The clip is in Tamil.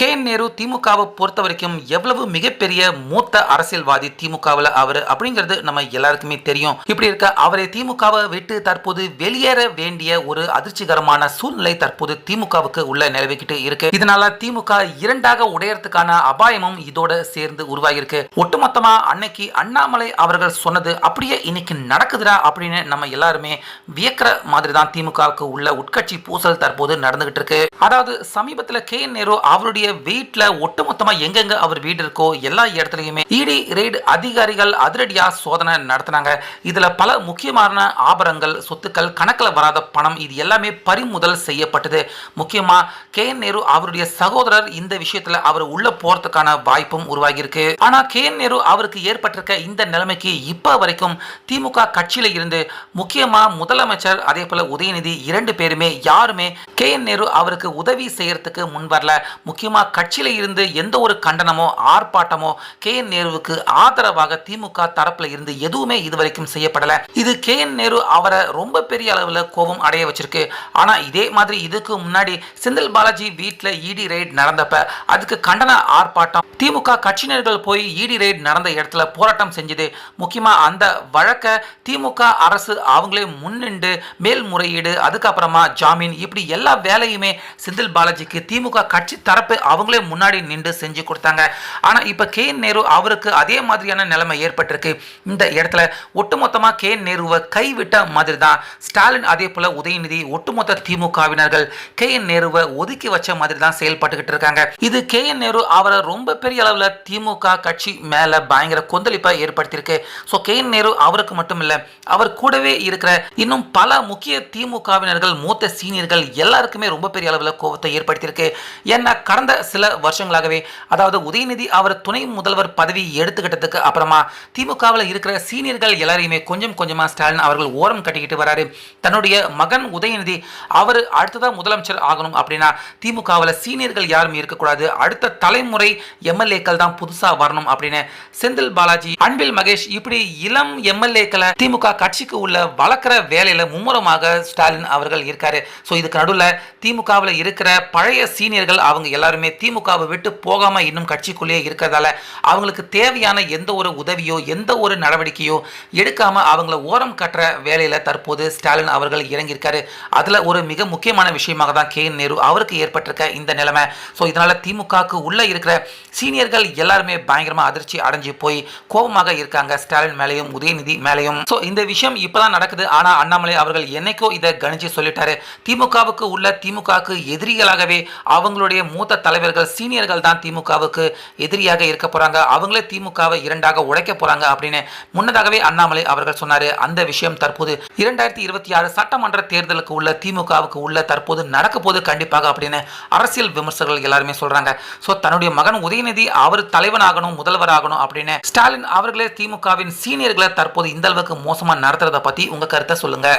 கே என் நேரு திமுகவை பொறுத்த வரைக்கும் எவ்வளவு மிகப்பெரிய மூத்த அரசியல்வாதி திமுகவில் அவர் அப்படிங்கிறது நம்ம எல்லாருக்குமே தெரியும். இப்படி இருக்க அவரை திமுகவை விட்டு தற்போது வெளியேற வேண்டிய ஒரு அதிர்ச்சிகரமான சூழ்நிலை தற்போது திமுகவுக்கு உள்ள நிலவிக்கிட்டு இருக்கு. இதனால திமுக இரண்டாக உடையறதுக்கான அபாயமும் இதோட சேர்ந்து உருவாகியிருக்கு. ஒட்டுமொத்தமா அன்னைக்கு அண்ணாமலை அவர்கள் சொன்னது அப்படியே இன்னைக்கு நடக்குதுடா அப்படின்னு நம்ம எல்லாருமே வியக்கிற மாதிரி தான் திமுகவுக்கு உள்ள உட்கட்சி பூசல் தற்போது நடந்துகிட்டு இருக்கு. அதாவது சமீபத்தில் கே என் நேரு அவருடைய அவருடைய வீட்டில் ஒட்டுமொத்தமாக எங்கெங்க அவர் வீடு இருக்கோ எல்லா இடத்துலையுமே இடி ரெய்டு அதிகாரிகள் அதிரடியாக சோதனை நடத்தினாங்க. இதில் பல முக்கியமான ஆபரங்கள் சொத்துக்கள் கணக்கில் வராத பணம் இது எல்லாமே பறிமுதல் செய்யப்பட்டது. முக்கியமாக கே என் நேரு அவருடைய சகோதரர் இந்த விஷயத்தில் அவர் உள்ள போகிறதுக்கான வாய்ப்பும் உருவாகியிருக்கு. ஆனால் கே என் நேரு அவருக்கு ஏற்பட்டிருக்க இந்த நிலைமைக்கு இப்போ வரைக்கும் திமுக கட்சியில் இருந்து முக்கியமாக முதலமைச்சர் அதே போல் உதயநிதி இரண்டு பேருமே யாருமே கே என் நேரு அவருக்கு உதவி செய்யறதுக்கு முன் வரல. முக்கியமாக முக்கியமா கட்சியில இருந்து எந்த ஒரு கண்டனமோ ஆர்ப்பாட்டமோ கே என் நேருவுக்கு ஆதரவாக திமுக தரப்பில் இருந்து எதுவுமே இதுவரைக்கும் செய்யப்படல. இது கே என் நேரு அவரை ரொம்ப பெரிய அளவில் கோபம் அடைய வச்சிருக்கு. ஆனா இதே மாதிரி இதுக்கு முன்னாடி செந்தில் பாலாஜி வீட்டில் இடி ரைட் நடந்தப்ப அதுக்கு கண்டன ஆர்ப்பாட்டம் திமுக கட்சியினர்கள் போய் இடி ரைட் நடந்த இடத்துல போராட்டம் செஞ்சது. முக்கியமா அந்த வழக்கை திமுக அரசு அவங்களே முன்னின்று மேல்முறையீடு அதுக்கப்புறமா ஜாமீன் இப்படி எல்லா வேலையுமே செந்தில் பாலாஜிக்கு திமுக கட்சி தரப்பு அவங்களே முன்னாடி நின்று செஞ்சு கொடுத்தாங்க. ஆனா இப்ப கே என் நேரு அவருக்கு அதே மாதிரியான நிலைமை ஏற்பட்டிருக்கு. இந்த இடத்துல ஒட்டுமொத்தமா கே என் நேருவை கைவிட்ட மாதிரி தான் ஸ்டாலின் அதே போல உதயநிதி ஒட்டுமொத்த திமுகவினர்கள் கே என் நேருவை ஒதுக்கி வச்ச மாதிரி தான் செயல்பட்டுக்கிட்டு இருக்காங்க. இது கே என் நேரு அவரை ரொம்ப பெரிய அளவில் திமுக கட்சி மேல பயங்கர கொந்தளிப்பை ஏற்படுத்தியிருக்கு. ஸோ கே என் நேரு அவருக்கு மட்டும் இல்லை அவர் கூடவே இருக்கிற இன்னும் பல முக்கிய திமுகவினர்கள் மூத்த சீனியர்கள் எல்லாருக்குமே ரொம்ப பெரிய அளவில் கோபத்தை ஏற்படுத்தியிருக்கு. ஏன்னா கடந்த சில வருஷங்களாகவே அதாவது உதயநிதி அவர் துணை முதல்வர் பதவி எடுத்துக்கிட்டதுக்கு அப்புறமா திமுகவில் இருக்கிற சீனியர்கள் எல்லாரையுமே கொஞ்சம் கொஞ்சமாக ஸ்டாலின் அவர்கள் ஓரம் கட்டிக்கிட்டு வராரு. தன்னுடைய மகன் உதயநிதி அவர் அடுத்ததாக முதலமைச்சர் ஆகணும் அப்படின்னா திமுகவில் சீனியர்கள் யாரும் இருக்கக்கூடாது. அடுத்த தலைமுறை எம்எல்ஏக்கள் தான் புதுசாக வரணும் அப்படின்னு செந்தில் பாலாஜி அன்பில் மகேஷ் இப்படி இளம் எம்எல்ஏக்களை திமுக கட்சிக்கு உள்ள வளர்க்குற வேலையில மும்முரமாக ஸ்டாலின் அவர்கள் இருக்காரு. ஸோ இதுக்கு நடுவில் திமுகவில் இருக்கிற பழைய சீனியர்கள் அவங்க எல்லாருமே திமுகவை விட்டு போகாம இன்னும் கட்சிக்குள்ளேயே இருக்கிறதால அவங்களுக்கு தேவையான எந்த ஒரு உதவியோ எந்த ஒரு நடவடிக்கையோ எடுக்காம அவங்கள ஓரம் கட்டுற வேலையில தற்போது ஸ்டாலின் அவர்கள் இறங்கியிருக்காரு. அதுல ஒரு மிக முக்கியமான விஷயமாக தான் கே என் நேரு அவருக்கு ஏற்பட்டிருக்க இந்த நிலைமை. ஸோ இதனால திமுகவுக்கு உள்ள இருக்கிற சீனியர்கள் எல்லாருமே பயங்கரமா அதிர்ச்சி அடைஞ்சு போய் கோபமாக இருக்காங்க. ஸ்டாலின் மேலேயும் உதயநிதி மேலேயும். ஸோ இந்த விஷயம் இப்பதான் நடக்குது. ஆனா அண்ணாமலை அவர்கள் என்னைக்கோ இதை கணிச்சு சொல்லிட்டாரு. திமுகவுக்கு உள்ள திமுகவுக்கு எதிரிகளாகவே அவங்களுடைய மூத்த தலை தலைவர்கள் சீனியர்கள் தான் திமுகவுக்கு எதிரியாக இருக்க போறாங்க. அவங்களே திமுகவை இரண்டாக உடைக்க போறாங்க அப்படின்னு முன்னதாகவே அண்ணாமலை அவர்கள் சொன்னாரு. அந்த விஷயம் தற்போது இரண்டாயிரத்தி இருபத்தி ஆறு சட்டமன்ற தேர்தலுக்கு உள்ள திமுகவுக்கு உள்ள தற்போது நடக்க போது கண்டிப்பாக அப்படின்னு அரசியல் விமர்சகர்கள் எல்லாருமே சொல்றாங்க. ஸோ தன்னுடைய மகன் உதயநிதி அவர் தலைவனாகணும் முதல்வராகணும் அப்படின்னு ஸ்டாலின் அவர்களே திமுகவின் சீனியர்களை தற்போது இந்த அளவுக்கு மோசமா நடத்துறதை பத்தி உங்க கருத்தை சொல்லுங்க.